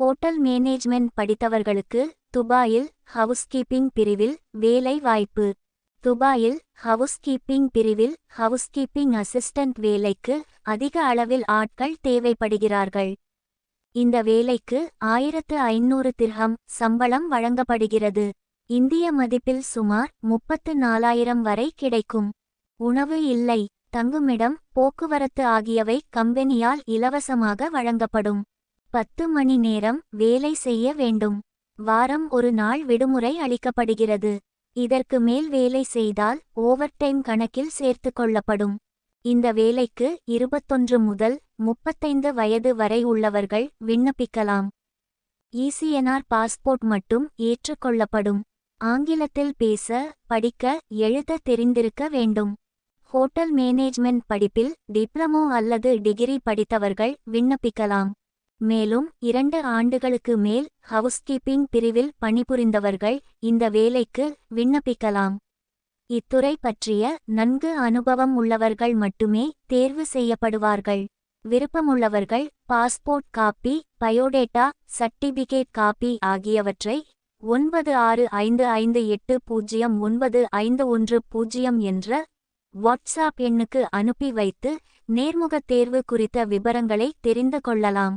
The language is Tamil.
ஹோட்டல் மேனேஜ்மெண்ட் படித்தவர்களுக்கு துபாயில் ஹவுஸ்கீப்பிங் பிரிவில் வேலை வாய்ப்பு. துபாயில் ஹவுஸ்கீப்பிங் பிரிவில் ஹவுஸ்கீப்பிங் அசிஸ்டன்ட் வேலைக்கு அதிக அளவில் ஆட்கள் தேவைப்படுகிறார்கள். இந்த வேலைக்கு ஆயிரத்து ஐநூறு திர்ஹம் சம்பளம் வழங்கப்படுகிறது. இந்திய மதிப்பில் சுமார் முப்பத்து நாலாயிரம் வரை கிடைக்கும். உணவு இல்லை தங்குமிடம் போக்குவரத்து ஆகியவை கம்பெனியால் இலவசமாக வழங்கப்படும். பத்து மணி நேரம் வேலை செய்ய வேண்டும். வாரம் ஒரு நாள் விடுமுறை அளிக்கப்படுகிறது. இதற்கு மேல் வேலை செய்தால் ஓவர்டைம் கணக்கில் சேர்த்து கொள்ளப்படும். இந்த வேலைக்கு இருபத்தொன்று முதல் முப்பத்தைந்து வயது வரை உள்ளவர்கள் விண்ணப்பிக்கலாம். இசிஎன்ஆர் பாஸ்போர்ட் மட்டும் ஏற்றுக்கொள்ளப்படும் ஆங்கிலத்தில் பேச படிக்க எழுத தெரிந்திருக்க வேண்டும். ஹோட்டல் மேனேஜ்மெண்ட் படிப்பில் டிப்ளமோ அல்லது டிகிரி படித்தவர்கள் விண்ணப்பிக்கலாம். மேலும் இரண்டு ஆண்டுகளுக்கு மேல் ஹவுஸ்கீப்பிங் பிரிவில் பணிபுரிந்தவர்கள் இந்த வேலைக்கு விண்ணப்பிக்கலாம். இத்துறை பற்றிய நன்கு அனுபவம் உள்ளவர்கள் மட்டுமே தேர்வு செய்யப்படுவார்கள். விருப்பமுள்ளவர்கள் passport copy biodata certificate copy ஆகியவற்றை ஒன்பது ஆறு ஐந்து ஐந்து எட்டு பூஜ்ஜியம் ஒன்பது ஐந்து ஒன்று பூஜ்ஜியம் என்ற வாட்ஸ்ஆப் எண்ணுக்கு அனுப்பி வைத்து நேர்முகத் தேர்வு குறித்த விபரங்களை தெரிந்து கொள்ளலாம்.